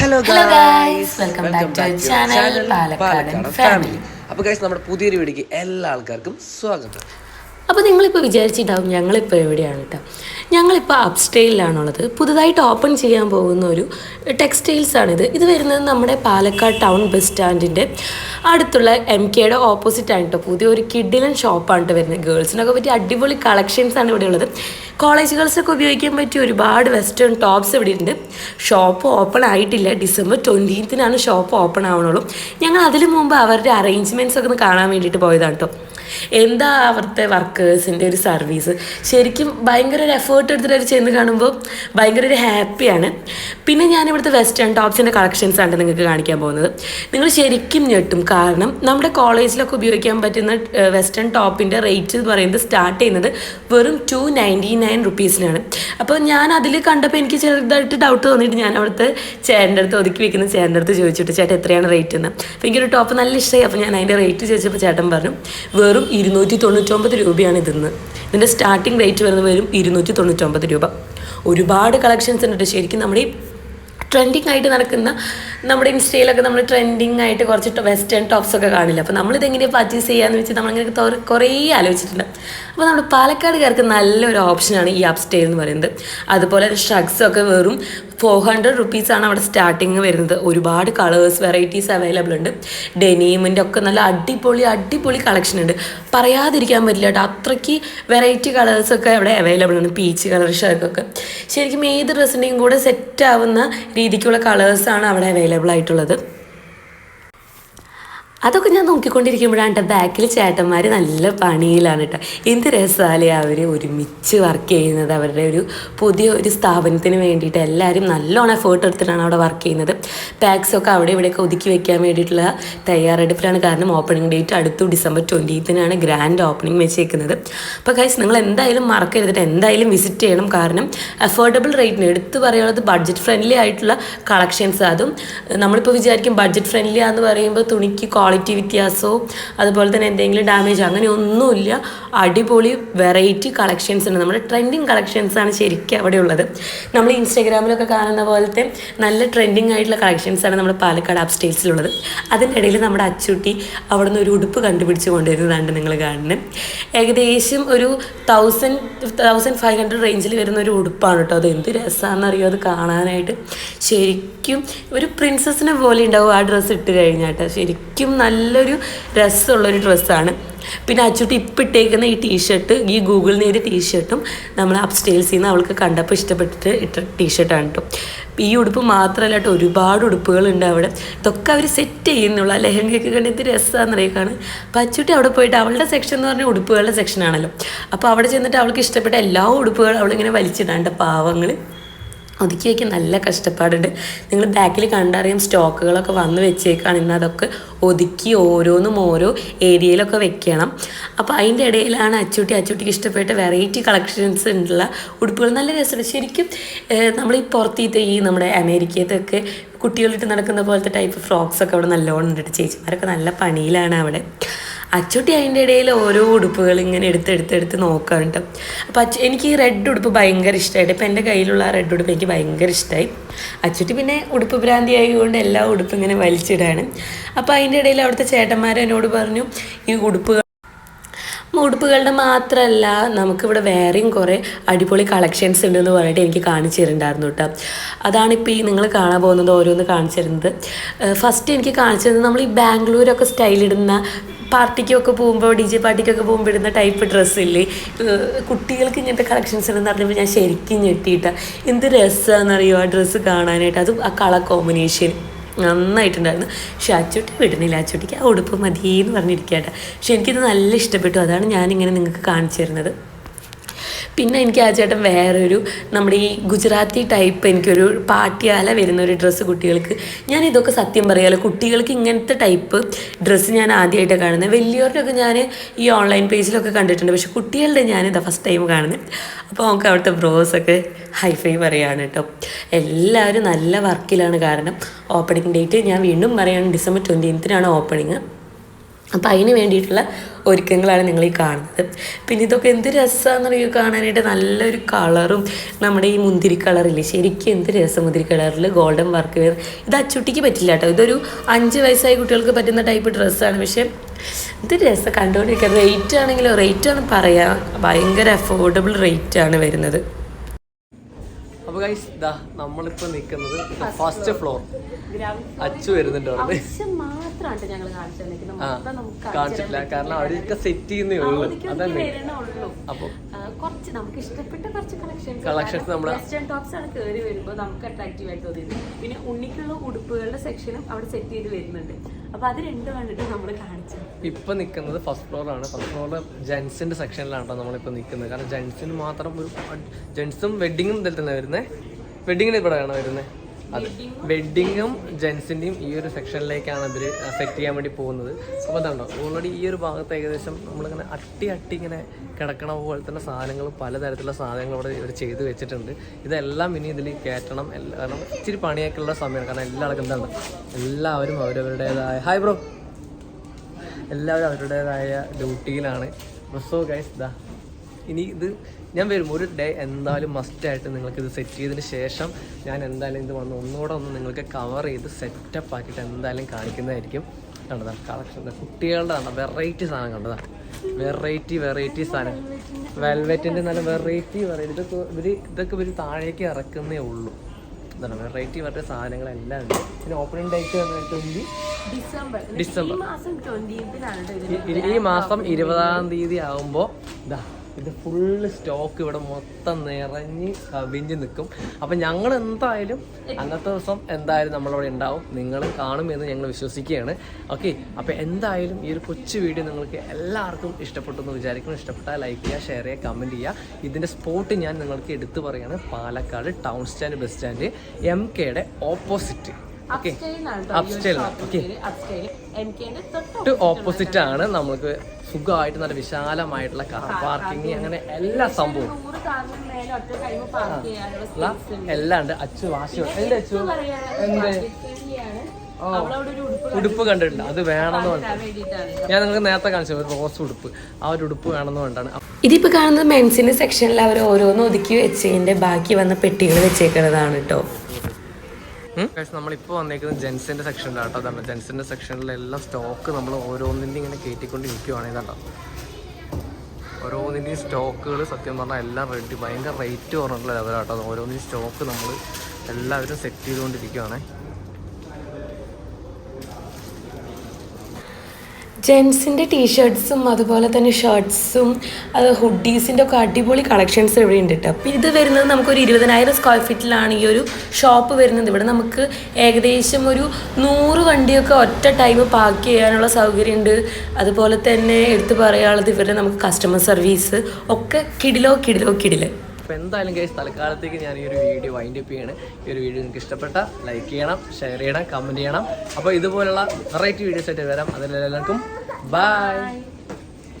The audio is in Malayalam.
Hello Hello welcome back to channel Palakkad family. അപ്പോൾ ഗൈസ് നമ്മുടെ പുതിയൊരു വീഡിയോക്ക് എല്ലാ ആൾക്കാർക്കും സ്വാഗതം. അപ്പോൾ നിങ്ങളിപ്പോൾ വിചാരിച്ചിട്ടാവും ഞങ്ങളിപ്പോൾ എവിടെയാണ് കേട്ടോ ഞങ്ങളിപ്പോൾ അപ്സ്റ്റൈലിലാണുള്ളത് പുതുതായിട്ട് ഓപ്പൺ ചെയ്യാൻ പോകുന്ന ഒരു ടെക്സ്റ്റൈൽസ് ആണിത് ഇത് വരുന്നത് നമ്മുടെ പാലക്കാട് ടൗൺ ബസ് സ്റ്റാൻഡിന്റെ അടുത്തുള്ള എം കെയുടെ ഓപ്പോസിറ്റ് ആണ് കേട്ടോ പുതിയ ഒരു കിഡിലൻ ഷോപ്പാണ് കേട്ടോ വരുന്നത് ഗേൾസിനൊക്കെ പറ്റിയ അടിപൊളി കളക്ഷൻസ് ആണ് ഇവിടെ ഉള്ളത് കോളേജ് ഗേൾസൊക്കെ ഉപയോഗിക്കാൻ പറ്റിയ ഒരുപാട് വെസ്റ്റേൺ ടോപ്സ് ഇവിടെ ഉണ്ട് ഷോപ്പ് ഓപ്പൺ ആയിട്ടില്ല ഡിസംബർ ട്വന്റീൻത്തിനാണ് ഷോപ്പ് ഓപ്പൺ ആവണുള്ളൂ. ഞങ്ങൾ അതിന് മുമ്പ് അവരുടെ അറേഞ്ച്മെന്റ്സ് ഒക്കെ ഒന്ന് കാണാൻ വേണ്ടിയിട്ട് പോയതാണ് കേട്ടോ എന്താ അവിടുത്തെ വർക്കേഴ്സിന്റെ ഒരു സർവീസ് ശരിക്കും ഭയങ്കര ഒരു എഫേർട്ട് എടുത്തിട്ട് അവർ ചെന്ന് കാണുമ്പോൾ ഭയങ്കര ഒരു ഹാപ്പിയാണ് പിന്നെ ഞാൻ ഇവിടുത്തെ വെസ്റ്റേൺ ടോപ്സിന്റെ കളക്ഷൻസ് ആണ് നിങ്ങൾക്ക് കാണിക്കാൻ പോകുന്നത്. നിങ്ങൾ ശരിക്കും ഞെട്ടും. കാരണം നമ്മുടെ കോളേജിലൊക്കെ ഉപയോഗിക്കാൻ പറ്റുന്ന വെസ്റ്റേൺ ടോപ്പിന്റെ റേറ്റ് എന്ന് പറയുന്നത് സ്റ്റാർട്ട് ചെയ്യുന്നത് വെറും ടു നയന്റി നയൻ റുപ്പീസിനാണ് അപ്പോൾ ഞാൻ അതിൽ കണ്ടപ്പോൾ എനിക്ക് ചെറുതായിട്ട് ഡൗട്ട് തോന്നിയിട്ട് ഞാൻ അവിടുത്തെ ചേട്ടന്റെ അടുത്ത് ഒതുക്കി വെക്കുന്ന ചേട്ടന്റെ അടുത്ത് ചോദിച്ചിട്ട് ചേട്ടൻ എത്രയാണ് റേറ്റ് എന്ന് അപ്പോൾ എനിക്കൊരു ടോപ്പ് നല്ല ഇഷ്ടമായി. അപ്പോൾ ഞാൻ അതിന്റെ റേറ്റ് ചോദിച്ചപ്പോൾ ചേട്ടൻ പറഞ്ഞു വെറും ഇരുന്നൂറ്റി തൊണ്ണൂറ്റൊമ്പത് രൂപയാണ് ഇതിന്ന്. ഇതിന്റെ സ്റ്റാർട്ടിംഗ് റേറ്റ് വരുന്നത് വരും ഇരുന്നൂറ്റി തൊണ്ണൂറ്റൊമ്പത് രൂപ. ഒരുപാട് കളക്ഷൻസ് ഉണ്ട് ശരിക്കും നമ്മുടെ ഈ ട്രെൻഡിങ് ആയിട്ട് നടക്കുന്ന നമ്മുടെ ഇൻസ്റ്റയിലൊക്കെ നമ്മൾ ട്രെൻഡിങ് ആയിട്ട് കുറച്ച് വെസ്റ്റേൺ ടോപ്സ് ഒക്കെ കാണില്ല? അപ്പോൾ നമ്മളിത് എങ്ങനെയാണ് പർച്ചേസ് ചെയ്യാന്ന് വെച്ച് നമ്മളിങ്ങനെ കുറേ ആലോചിച്ചിട്ടുണ്ട്. അപ്പോൾ നമ്മുടെ പാലക്കാടുകാർക്ക് നല്ലൊരു ഓപ്ഷനാണ് ഈ അപ്സ്റ്റേ എന്ന് പറയുന്നത്. അതുപോലെ ഷ്രഗ്സ് ഒക്കെ വെറും ഫോർ ഹൺഡ്രഡ് റുപ്പീസാണ് അവിടെ സ്റ്റാർട്ടിങ് വരുന്നത്. ഒരുപാട് കളേഴ്സ് വെറൈറ്റീസ് അവൈലബിൾ ഉണ്ട്. ഡെനീമിന്റെ ഒക്കെ നല്ല അടിപൊളി അടിപൊളി കളക്ഷൻ ഉണ്ട്. പറയാതിരിക്കാൻ പറ്റില്ല കേട്ടോ. അത്രയ്ക്ക് വെറൈറ്റി കളേഴ്സൊക്കെ അവിടെ അവൈലബിൾ ആണ് പീച്ച് കളർ ഷർട്ടൊക്കെ ശരിക്കും ഏത് ഡ്രസ്സിന്റെയും കൂടെ സെറ്റ് ആവുന്ന രീതിക്കുള്ള കളേഴ്സാണ് അവിടെ അവൈലബിൾ ആയിട്ടുള്ളത്. അതൊക്കെ ഞാൻ നോക്കിക്കൊണ്ടിരിക്കുമ്പോഴാണ് കേട്ടോ ബാക്കിൽ ചേട്ടന്മാർ നല്ല പണിയിലാണ് കേട്ടോ. എന്ത് രസമാലേ അവർ ഒരുമിച്ച് വർക്ക് ചെയ്യുന്നത്. അവരുടെ ഒരു പുതിയ ഒരു സ്ഥാപനത്തിന് വേണ്ടിയിട്ട് എല്ലാവരും നല്ലോണം എഫേർട്ട് എടുത്തിട്ടാണ് അവിടെ വർക്ക് ചെയ്യുന്നത്. പാക്സൊക്കെ അവിടെ ഇവിടെയൊക്കെ ഒതുക്കി വെക്കാൻ വേണ്ടിയിട്ടുള്ള തയ്യാറെടുപ്പിലാണ്. കാരണം ഓപ്പണിംഗ് ഡേറ്റ് അടുത്തു ഡിസംബർ ട്വന്റീത്തിനാണ് ഗ്രാൻഡ് ഓപ്പണിംഗ് വെച്ചേക്കുന്നത്. അപ്പോൾ കൈസ് നിങ്ങൾ എന്തായാലും മറക്കരുതിട്ട് എന്തായാലും വിസിറ്റ് ചെയ്യണം. കാരണം അഫോർഡബിൾ റേറ്റിന് എടുത്തു പറയാനുള്ളത് ബഡ്ജറ്റ് ഫ്രണ്ട്ലി ആയിട്ടുള്ള കളക്ഷൻസ് അതും നമ്മളിപ്പോൾ വിചാരിക്കും ബഡ്ജറ്റ് ഫ്രണ്ട്ലി ആണെന്ന് പറയുമ്പോൾ തുണിക്ക് ക്വാളിറ്റി വ്യത്യാസവും അതുപോലെ തന്നെ എന്തെങ്കിലും ഡാമേജ് അങ്ങനെ ഒന്നുമില്ല അടിപൊളി വെറൈറ്റി കളക്ഷൻസ് ഉണ്ട്. നമ്മുടെ ട്രെൻഡിങ് കളക്ഷൻസ് ആണ് ശരിക്കും അവിടെ ഉള്ളത്. നമ്മൾ ഇൻസ്റ്റാഗ്രാമിലൊക്കെ കാണുന്ന പോലത്തെ നല്ല ട്രെൻഡിങ് ആയിട്ടുള്ള കളക്ഷൻസ് ആണ് നമ്മുടെ പാലക്കാട് അപ്സ്റ്റേറ്റ്സിലുള്ളത് അതിന്റെ ഇടയിൽ നമ്മുടെ അച്ചുട്ടി അവിടെ നിന്ന് ഒരു ഉടുപ്പ് കണ്ടുപിടിച്ച് കൊണ്ടുവരുന്നതാണ് നിങ്ങൾ കാണുന്നത് ഏകദേശം ഒരു തൗസൻഡ് തൗസൻഡ് ഫൈവ് ഹൺഡ്രഡ് റേഞ്ചിൽ വരുന്ന ഒരു ഉടുപ്പാണ് കേട്ടോ. അത് എന്ത് രസമാണെന്നറിയോ അത് കാണാനായിട്ട് ശരിക്കും ഒരു പ്രിൻസസിനെ പോലെ ഉണ്ടാവും ആ ഡ്രസ്സ് ഇട്ട് കഴിഞ്ഞാട്ടോ ശരിക്കും നല്ലൊരു രസമുള്ളൊരു ഡ്രസ്സാണ്. പിന്നെ അച്ചുട്ടി ഇപ്പം ഇട്ടേക്കുന്ന ഈ ടീഷർട്ട് ഈ ഗൂഗിൾ നേര് ടീഷർട്ടും നമ്മൾ അപ്സ്റ്റേൽസിൽ നിന്ന് അവൾക്ക് കണ്ടപ്പോൾ ഇഷ്ടപ്പെട്ടിട്ട് ഇട്ട ടീഷർട്ടാണ് കേട്ടോ ഈ ഉടുപ്പ് മാത്രമല്ല കേട്ടോ ഒരുപാട് ഉടുപ്പുകളുണ്ട് അവിടെ. ഇതൊക്കെ അവർ സെറ്റ് ചെയ്യുന്നുള്ള. ലെഹങ്കയൊക്കെ കണ്ട് എന്ത് രസമാണെന്നറിയാക്കാണ് അപ്പോൾ അച്ചുട്ടി അവിടെ പോയിട്ട് അവളുടെ സെക്ഷൻ എന്ന് പറഞ്ഞാൽ ഉടുപ്പുകളുടെ സെക്ഷനാണല്ലോ അപ്പോൾ അവിടെ ചെന്നിട്ട് അവൾക്ക് ഇഷ്ടപ്പെട്ട എല്ലാ ഉടുപ്പുകളും അവളിങ്ങനെ വലിച്ചിടാണ്ട് പാവങ്ങൾ ഒതുക്കി വയ്ക്കാൻ നല്ല കഷ്ടപ്പാടുണ്ട്. നിങ്ങൾ ബാക്കിൽ കണ്ടറിയാം സ്റ്റോക്കുകളൊക്കെ വന്ന് വെച്ചേക്കാണ് ഇന്ന് അതൊക്കെ ഒതുക്കി ഓരോന്നും ഓരോ ഏരിയയിലൊക്കെ വെക്കണം. അപ്പോൾ അതിന്റെ ഇടയിലാണ് അച്ചൂട്ടി അച്ചൂട്ടിക്ക് ഇഷ്ടപ്പെട്ട വെറൈറ്റി കളക്ഷൻസ് ഉള്ള ഉടുപ്പുകൾ. നല്ല രസമുണ്ട്. ശരിക്കും നമ്മൾ ഈ പുറത്തീത്തെ ഈ നമ്മുടെ അമേരിക്കത്തൊക്കെ കുട്ടികളിട്ട് നടക്കുന്ന പോലത്തെ ടൈപ്പ് ഫ്രോക്സ് ഒക്കെ അവിടെ നല്ലോണം ഉണ്ട് ചേച്ചിമാരൊക്കെ നല്ല പണിയിലാണ് അവിടെ. അച്ചുട്ടി അതിന്റെ ഇടയിൽ ഓരോ ഉടുപ്പുകൾ ഇങ്ങനെ എടുത്ത് എടുത്ത് എടുത്ത് നോക്കാറുണ്ട് അപ്പോൾ അച്ചു എനിക്ക് ഈ റെഡ് ഉടുപ്പ് ഭയങ്കര ഇഷ്ടമായിട്ട് ഇപ്പം എന്റെ കയ്യിലുള്ള ആ റെഡ് ഉടുപ്പ് എനിക്ക് ഭയങ്കര ഇഷ്ടമായി. അച്ചുട്ടി പിന്നെ ഉടുപ്പ് ഭ്രാന്തി ആയതുകൊണ്ട് എല്ലാ ഉടുപ്പും ഇങ്ങനെ വലിച്ചിടാണ്. അപ്പോൾ അതിന്റെ ഇടയിൽ അവിടുത്തെ ചേട്ടന്മാർ എന്നോട് പറഞ്ഞു ഈ ഉടുപ്പുകൾ ഉടുപ്പുകളുടെ മാത്രമല്ല നമുക്കിവിടെ വേറെയും കുറേ അടിപൊളി കളക്ഷൻസ് ഉണ്ടെന്ന് പറഞ്ഞിട്ട് എനിക്ക് കാണിച്ചു തരുന്നുണ്ടായിരുന്നു കേട്ടോ. അതാണിപ്പോൾ ഈ നിങ്ങൾ കാണാൻ പോകുന്നത് ഓരോന്ന് കാണിച്ചു തരുന്നത്. ഫസ്റ്റ് എനിക്ക് കാണിച്ചു തരുന്നത് നമ്മൾ ഈ ബാംഗ്ലൂരൊക്കെ സ്റ്റൈലിടുന്ന പാർട്ടിക്കൊക്കെ പോകുമ്പോൾ ഡി ജെ പാർട്ടിക്കൊക്കെ പോകുമ്പോൾ ഇടുന്ന ടൈപ്പ് ഡ്രസ്സില്ലേ കുട്ടികൾക്ക് ഇങ്ങനത്തെ കളക്ഷൻസ് ഉണ്ടെന്ന് പറഞ്ഞപ്പോൾ ഞാൻ ശരിക്കും ഞെട്ടിയിട്ട. എന്ത് രസമാണെന്നറിയോ ആ ഡ്രസ്സ് കാണാനായിട്ട്? അതും ആ കളർ കോമ്പിനേഷൻ നന്നായിട്ടുണ്ടായിരുന്നു. പക്ഷെ അച്ചുട്ടി വിടുന്നില്ല. അച്ചുട്ടിക്ക് ആ ഉടുപ്പ് മതി എന്ന് പറഞ്ഞിരിക്കട്ടെ പക്ഷെ എനിക്കിത് നല്ല ഇഷ്ടപ്പെട്ടു. അതാണ് ഞാനിങ്ങനെ നിങ്ങൾക്ക് കാണിച്ചു തരുന്നത്. പിന്നെ എനിക്ക് ആ ചേട്ടൻ വേറൊരു നമ്മുടെ ഈ ഗുജറാത്തി ടൈപ്പ് എനിക്കൊരു പാട്ടിയാല വരുന്ന ഒരു ഡ്രസ്സ് കുട്ടികൾക്ക്. ഞാൻ ഇതൊക്കെ സത്യം പറയാലോ കുട്ടികൾക്ക് ഇങ്ങനത്തെ ടൈപ്പ് ഡ്രസ്സ് ഞാൻ ആദ്യമായിട്ടാണ് കാണുന്നത്. വലിയവരുടെയൊക്കെ ഞാൻ ഈ ഓൺലൈൻ പേജിലൊക്കെ കണ്ടിട്ടുണ്ട്. പക്ഷെ കുട്ടികളുടെ ഞാനിതാ ഫസ്റ്റ് ടൈം കാണുന്നത്. അപ്പോൾ നമുക്ക് അവിടുത്തെ ബ്രോസൊക്കെ ഹൈഫൈ പറയാണ് കേട്ടോ. എല്ലാവരും നല്ല വർക്കിലാണ് കാരണം ഓപ്പണിംഗ് ഡേറ്റ് ഞാൻ വീണ്ടും പറയാണ് ഡിസംബർ ട്വന്റീൻത്തിനാണ് ഓപ്പണിങ് അപ്പോൾ അതിന് വേണ്ടിയിട്ടുള്ള ഒരുക്കങ്ങളാണ് നിങ്ങൾ ഈ കാണുന്നത്. പിന്നെ ഇതൊക്കെ എന്ത് രസമാണെന്നറിയോ കാണാനായിട്ട് നല്ലൊരു കളറും നമ്മുടെ ഈ മുന്തിരി കളറില്ലേ? ശരിക്കും എന്ത് രസം മുന്തിരി കളറിൽ ഗോൾഡൻ വർക്ക് വേർ ഇത് അച്ചുട്ടിക്ക് പറ്റില്ല കേട്ടോ. ഇതൊരു അഞ്ച് വയസ്സായ കുട്ടികൾക്ക് പറ്റുന്ന ടൈപ്പ് ഡ്രസ്സാണ്. പക്ഷേ ഇത് രസം കണ്ടുകൊണ്ടിരിക്കുക റേറ്റ് ആണെങ്കിലോ റേറ്റ് ആണ് പറയാം. ഭയങ്കര അഫോർഡബിൾ റേറ്റ് ആണ് വരുന്നത്. അപ്പൊ ഗൈസ് ഇതാ നമ്മളിപ്പോ നിൽക്കുന്നത് ഫസ്റ്റ് ഫ്ലോർ. അച്ചു വരുന്നുണ്ടോ അവിടെ. മാത്രമാണ് ഞങ്ങൾ കാണിച്ചു ആ കാണിച്ചിട്ടില്ല. കാരണം അവരൊക്കെ സെറ്റ് ചെയ്യുന്നേ ഉള്ളൂ. അതന്നെ അപ്പൊ കുറച്ച് നമുക്ക് ഇഷ്ടപ്പെട്ട കുറച്ച് കളക്ഷൻസ് കളക്ഷൻസ് നമ്മൾ വെസ്റ്റേൺ ടോപ്സ് ആണ് കയറി വരുമ്പോൾ നമുക്ക് അട്രാക്റ്റീവ് ആയിട്ട് തോന്നിയത്. പിന്നെ ഉണ്ണിക്കുള്ള ഉടുപ്പുകളുടെ സെക്ഷനും അവിടെ സെറ്റ് ചെയ്ത് വരുന്നുണ്ട്. അപ്പൊ അത് രണ്ടും കണ്ടിട്ട് നമ്മൾ കാണിച്ചത്. ഇപ്പൊ നിൽക്കുന്നത് ഫസ്റ്റ് ഫ്ലോർ ആണ്. ഫസ്റ്റ് ഫ്ലോറിലെ ജെൻസിന്റെ സെക്ഷനിലാണ് കേട്ടോ നമ്മളിപ്പോ നിൽക്കുന്നത് കാരണം ജെൻസിന് മാത്രം ഒരു ജെൻസും വെഡിങ്ങും ഇതിൽ തന്നെ വരുന്നത് വെഡിങ്ങിന് ഇവിടെയാണ് വരുന്നത് അത് ജെൻസിന്റെയും ഈ ഒരു സെക്ഷനിലേക്കാണ് ഇവർ സെറ്റ് ചെയ്യാൻ വേണ്ടി പോകുന്നത്. അപ്പോൾ അതുണ്ടോ ഓൾറെഡി ഈ ഒരു ഭാഗത്ത് ഏകദേശം നമ്മളിങ്ങനെ അട്ടി അട്ടി ഇങ്ങനെ കിടക്കണ പോലെ തന്നെ സാധനങ്ങൾ പലതരത്തിലുള്ള സാധനങ്ങൾ ഇവിടെ ഇവർ ചെയ്ത് വെച്ചിട്ടുണ്ട്. ഇതെല്ലാം ഇനി ഇതിൽ കയറ്റണം. എല്ലാം ഇച്ചിരി പണിയൊക്കെ ഉള്ള സമയമാണ്. കാരണം എല്ലാവർക്കും എന്താണ് എല്ലാവരും അവരവരുടേതായ ഹായ് ബ്രോ എല്ലാവരും അവരുടേതായ ഡ്യൂട്ടിയിലാണ്. സോ ഗൈസ് ദാ. ഇനി ഇത് ഞാൻ വരും. ഒരു ഡേ എന്തായാലും മസ്റ്റായിട്ട് നിങ്ങൾക്ക് ഇത് സെറ്റ് ചെയ്തതിന് ശേഷം ഞാൻ എന്തായാലും ഇത് വന്ന് ഒന്നുകൂടെ ഒന്ന് നിങ്ങൾക്ക് കവർ ചെയ്ത് സെറ്റപ്പ് ആക്കിയിട്ട് എന്തായാലും കാണിക്കുന്നതായിരിക്കും. കണ്ടതാ കളക്ഷൻ കുട്ടികളുടെ ആണ് വെറൈറ്റി സാധനം കണ്ടതാ. വെറൈറ്റി വെറൈറ്റി സാധനം. വെൽവെറ്റിന്റെ നല്ല വെറൈറ്റി വെറൈറ്റി ഇതൊക്കെ ഇവർ ഇതൊക്കെ ഇവർ താഴേക്ക് ഇറക്കുന്നേ ഉള്ളൂ. എന്താണ് വെറൈറ്റി വെറൈറ്റി സാധനങ്ങളെല്ലാം ഉണ്ട്. പിന്നെ opening date twenty December. December. മാസം ഈ മാസം ഇരുപതാം തീയതി ആകുമ്പോൾ ഇതാ ഇത് ഫുള്ള് സ്റ്റോക്ക് ഇവിടെ മൊത്തം നിറഞ്ഞ് കവിഞ്ഞ് നിൽക്കും അപ്പം ഞങ്ങൾ എന്തായാലും അന്നത്തെ ദിവസം എന്തായാലും നമ്മളവിടെ ഉണ്ടാവും. നിങ്ങൾ കാണുമെന്ന് ഞങ്ങൾ വിശ്വസിക്കുകയാണ്. ഓക്കെ അപ്പോൾ എന്തായാലും ഈ ഒരു കൊച്ചു വീഡിയോ നിങ്ങൾക്ക് എല്ലാവർക്കും ഇഷ്ടപ്പെട്ടു എന്ന് വിചാരിക്കുന്നു. ഇഷ്ടപ്പെട്ടാൽ ലൈക്ക് ചെയ്യുക ഷെയർ ചെയ്യുക കമന്റ് ചെയ്യുക. ഇതിന്റെ സ്പോട്ട് ഞാൻ നിങ്ങൾക്ക് എടുത്തു പറയുകയാണ്. Palakkad town stand bus stand M കെയുടെ ഓപ്പോസിറ്റ് തൊട്ട് ഓപ്പോസിറ്റ് ആണ് നമുക്ക് സുഖമായിട്ട് നല്ല വിശാലമായിട്ടുള്ള കാർ പാർക്കിംഗ് അങ്ങനെ എല്ലാ സംഭവവും. ഉള്ള എല്ലാം ഉണ്ട്. അച്ചു വാശി അച്ചു? എന്ത്? ഉടുപ്പ് കണ്ടിട്ടുണ്ട്. അത് വേണമെന്ന് ഞാൻ നിങ്ങൾക്ക് നേരത്തെ കാണിച്ചു. ഒരു റോസ് ഉടുപ്പ്. ആ ഒരു ഉടുപ്പ് വേണമെന്ന് പറഞ്ഞിട്ടാണ്. ഇതിപ്പോൾ കാണുന്നത് മെൻസിന്റെ സെക്ഷനിൽ അവർ ഓരോന്ന് ഒതുക്കി വെച്ചതിന്റെ ബാക്കി വന്ന പെട്ടികൾ വെച്ചേക്കുന്നതാണ് കേട്ടോ നമ്മളിപ്പോൾ വന്നേക്കുന്നത് ജെൻസിന്റെ സെക്ഷനിലാണ് കേട്ടോ. അതാണ് ജെൻസിന്റെ സെക്ഷനിലെല്ലാം സ്റ്റോക്ക് നമ്മൾ ഓരോന്നിന്റെ ഇങ്ങനെ കയറ്റിക്കൊണ്ടിരിക്കുവാണ് ഇതാണ്ടോ ഓരോന്നിന്റെയും സ്റ്റോക്കുകൾ സത്യം പറഞ്ഞാൽ എല്ലാം റെഡി ഭയങ്കര റേറ്റ് കുറഞ്ഞിട്ടുള്ള ലെവലാട്ടോ ഓരോന്നിന്റെയും സ്റ്റോക്ക് നമ്മൾ എല്ലാവരും സെറ്റ് ചെയ്തുകൊണ്ടിരിക്കുവാണേ. ജെൻസിന്റെ ടീഷർട്ട്സും അതുപോലെ തന്നെ ഷർട്ട്സും അത് ഹുഡീസിന്റെ ഒക്കെ അടിപൊളി കളക്ഷൻസ് ഇവിടെ ഉണ്ട് കേട്ടോ. അപ്പോൾ ഇത് വരുന്നത് നമുക്കൊരു ഇരുപതിനായിരം സ്ക്വയർ ഫീറ്റിലാണ് ഈ ഒരു ഷോപ്പ് വരുന്നത്. ഇവിടെ നമുക്ക് ഏകദേശം ഒരു നൂറ് വണ്ടിയൊക്കെ ഒറ്റ ടൈം പാക്ക് ചെയ്യാനുള്ള സൗകര്യമുണ്ട്. അതുപോലെ തന്നെ എടുത്തു പറയാനുള്ളത് ഇവരുടെ നമുക്ക് കസ്റ്റമർ സർവീസ് ഒക്കെ കിടിലോ കിടിലോ കിടിൽ. അപ്പോൾ എന്തായാലും കേസ് തൽക്കാലത്തേക്ക് ഞാൻ ഈ ഒരു വീഡിയോ വൈൻഡ് അപ്പ് ചെയ്യണം. ഈ ഒരു വീഡിയോ നിങ്ങൾക്ക് ഇഷ്ടപ്പെട്ട ലൈക്ക് ചെയ്യണം ഷെയർ ചെയ്യണം കമന്റ് ചെയ്യണം. അപ്പോൾ ഇതുപോലുള്ള വെറൈറ്റി വീഡിയോസ് ആയിട്ട് വരാം. അതിലെല്ലാവർക്കും ബൈ